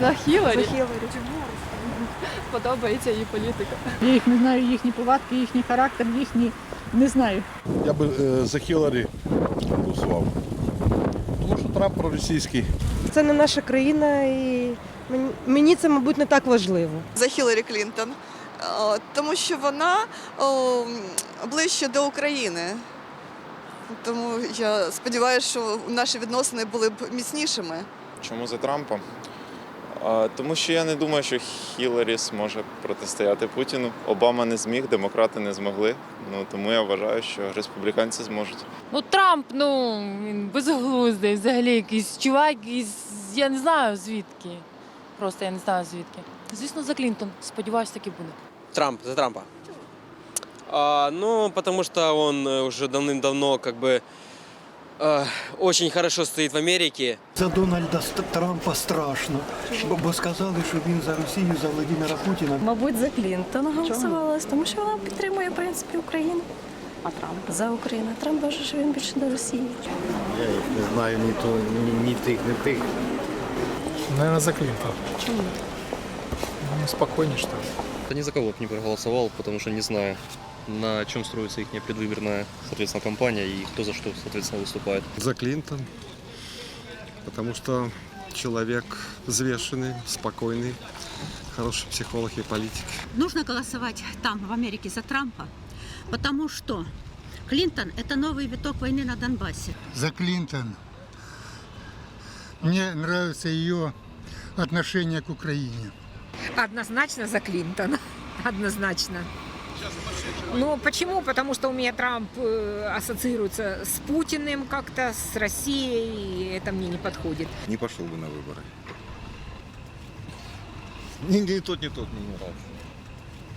За Хіларі За Хіларі. подобається її політика. Я їх не знаю, їхні повадки, їхній характер, їхні не знаю. Я би е, за Хіларі голосував. Тому що Трамп проросійський. Це не наша країна, і мені- мені це, мабуть, не так важливо. за Хіларі Клінтон, тому що вона о, ближче до України. Тому я сподіваюся, що наші відносини були б міцнішими. Чому за Трампа? А, тому що я не думаю, що Хіларі зможе протистояти Путіну. Обама не зміг, демократи не змогли. Ну тому я вважаю, що республіканці зможуть. Ну, Трамп, ну, він безглуздий, взагалі якийсь чувак, якийсь, я не знаю звідки. Просто я не знаю звідки. Звісно, за Клінтон. Сподіваюсь, таки буде. Трамп, за Трампа. А, ну, потому что он э, уже давным-давно как бы э, очень хорошо стоит в Америке. За Дональда Трампа страшно, бо, бо сказали, що він за Росію, за Володимира Путіна. Мабуть, за Клінтона голосувала, тому що вона підтримує в принципі Україну. А Трамп? За Україну. Трамп вважає, що він більше до Росії. Я їх не знаю ні, то, ні, ні тих, ні тих. Наверное, за Клинтон. Почему? Ну, спокойнее, что ли. Да ни за кого бы не проголосовал, потому что не знаю, на чем строится их предвыборная, соответственно, кампания и кто за что, соответственно, выступает. За Клінтон. Тому що чоловік взвешений, спокійний, хороший психолог і політик. Нужно голосовать там, в Америке, за Трампа, потому что Клинтон – это новый виток войны на Донбассе. За Клинтон. Мне нравится ее отношение к Украине. Однозначно за Клинтона. Однозначно. Ну, почему? Потому что у меня Трамп э, ассоциируется с Путиным как-то, с Россией, и это мне не подходит. Не пішов би на вибори. Ні, ні тот, ні тот не нравится.